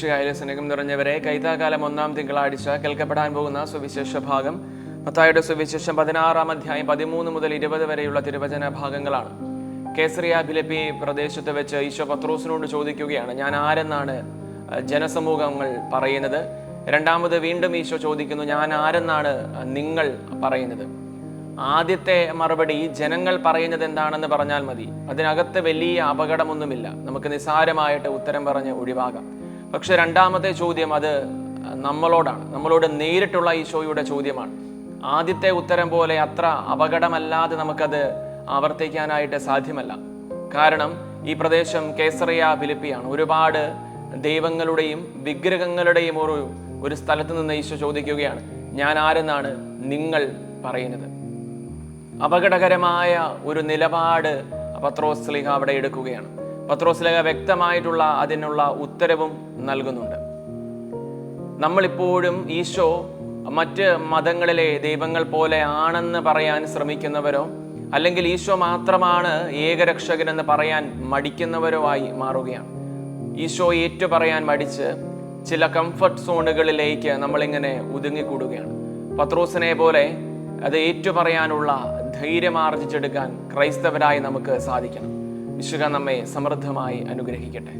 ഈശോയായ സ്നേഹം നിറഞ്ഞവരെ കൈതാകാലം ഒന്നാം തിങ്കളാഴ്ച കേൾക്കപ്പെടാൻ പോകുന്ന സുവിശേഷ ഭാഗം മത്തായുടെ സുവിശേഷം പതിനാറാം അധ്യായം പതിമൂന്ന് മുതൽ ഇരുപത് വരെയുള്ള തിരുവചന ഭാഗങ്ങളാണ്. കേസറിയ ബിലപ്പി പ്രദേശത്ത് വെച്ച് ഈശോ പത്രോസിനോട് ചോദിക്കുകയാണ് ഞാൻ ആരെന്നാണ് ജനസമൂഹങ്ങൾ പറയുന്നത്? രണ്ടാമത് വീണ്ടും ഈശോ ചോദിക്കുന്നു ഞാൻ ആരെന്നാണ് നിങ്ങൾ പറയുന്നത്? ആദ്യത്തെ മറുപടി ജനങ്ങൾ പറയുന്നത് എന്താണെന്ന് പറഞ്ഞാൽ മതി. അതിനകത്ത് വലിയ അപകടമൊന്നുമില്ല. നമുക്ക് നിസ്സാരമായിട്ട് ഉത്തരം പറഞ്ഞ് ഒഴിവാകാം. പക്ഷെ രണ്ടാമത്തെ ചോദ്യം അത് നമ്മളോടാണ്. നമ്മളോട് നേരിട്ടുള്ള ഈശോയുടെ ചോദ്യമാണ്. ആദ്യത്തെ ഉത്തരം പോലെ അത്ര അപകടമല്ലാതെ നമുക്കത് ആവർത്തിക്കാനായിട്ട് സാധ്യമല്ല. കാരണം ഈ പ്രദേശം കേസറിയ ഫിലിപ്പിയാണ് ഒരുപാട് ദൈവങ്ങളുടെയും വിഗ്രഹങ്ങളുടെയും ഒരു ഒരു സ്ഥലത്ത് നിന്ന് ഈശോ ചോദിക്കുകയാണ് ഞാൻ ആരെന്നാണ് നിങ്ങൾ പറയുന്നത്? അപകടകരമായ ഒരു നിലപാട് പത്രോസ്ലിഹ അവിടെ എടുക്കുകയാണ്. പത്രോസ്ലിഹ വ്യക്തമായിട്ടുള്ള അതിനുള്ള ഉത്തരവും നൽകുന്നുണ്ട്. നമ്മളിപ്പോഴും ഈശോ മറ്റ് മതങ്ങളിലെ ദൈവങ്ങൾ പോലെ ആണെന്ന് പറയാൻ ശ്രമിക്കുന്നവരോ അല്ലെങ്കിൽ ഈശോ മാത്രമാണ് ഏകരക്ഷകനെന്ന് പറയാൻ മടിക്കുന്നവരോ ആയി മാറുകയാണ്. ഈശോ ഏറ്റു പറയാൻ മടിച്ച് ചില കംഫർട്ട് സോണുകളിലേക്ക് നമ്മളിങ്ങനെ ഒതുങ്ങിക്കൂടുകയാണ്. പത്രോസിനെ പോലെ അത് ഏറ്റുപറയാനുള്ള ധൈര്യം ആർജിച്ചെടുക്കാൻ ക്രൈസ്തവരായി നമുക്ക് സാധിക്കണം. വിശുക നമ്മെ സമൃദ്ധമായി അനുഗ്രഹിക്കട്ടെ.